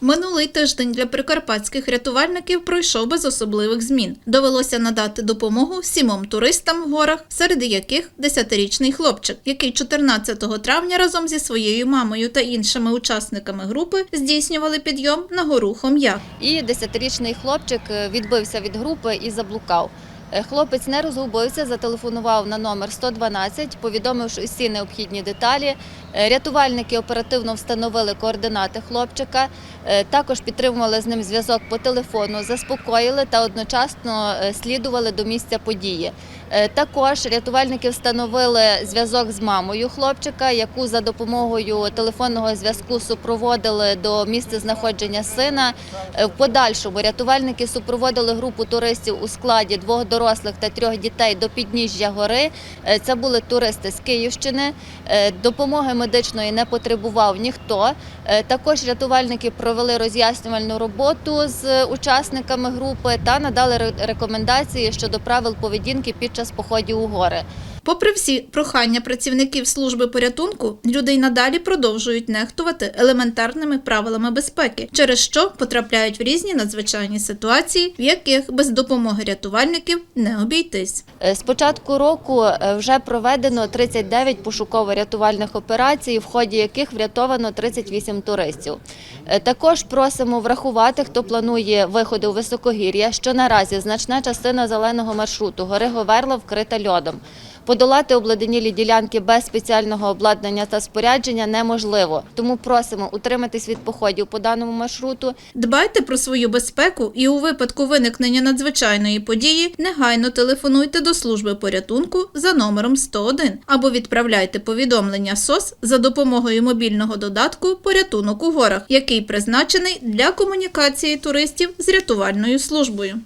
Минулий тиждень для прикарпатських рятувальників пройшов без особливих змін. Довелося надати допомогу сімом туристам в горах, серед яких десятирічний хлопчик, який 14 травня разом зі своєю мамою та іншими учасниками групи здійснювали підйом на гору Хом'як. І десятирічний хлопчик е, відбився від групи і заблукав. Е, Хлопець не розгубився, зателефонував на номер 112, повідомивши усі необхідні деталі. Е, Рятувальники оперативно встановили координати хлопчика, е, також підтримували з ним зв'язок по телефону, заспокоїли та одночасно слідували до місця події. Е, Також рятувальники встановили зв'язок з мамою хлопчика, яку за допомогою телефонного зв'язку супроводили до місця знаходження сина. Е, В подальшому рятувальники супроводили групу туристів у складі двох дорослих та трьох дітей до підніжжя гори. Е, Це були туристи з Київщини. Допомоги медичної не потребував ніхто. Також рятувальники провели роз'яснювальну роботу з учасниками групи та надали рекомендації щодо правил поведінки під час походів у гори. Попри всі прохання працівників служби порятунку, люди й надалі продовжують нехтувати елементарними правилами безпеки, через що потрапляють в різні надзвичайні ситуації, в яких без допомоги рятувальників не обійтись. Е, З початку року е, вже проведено 39 пошуково-рятувальних операцій, в ході яких врятовано 38 туристів. Е, Також просимо врахувати, хто планує виходи у високогір'я, що наразі значна частина зеленого маршруту гори Говерла вкрита льодом. Подолати обледенілі ділянки без спеціального обладнання та спорядження неможливо, тому просимо утриматись від походів по даному маршруту, Дбайте про свою безпеку і у випадку виникнення надзвичайної події негайно телефонуйте до служби порятунку за номером 101 або відправляйте повідомлення СОС за допомогою мобільного додатку Порятунок у горах, який призначений для комунікації туристів з рятувальною службою.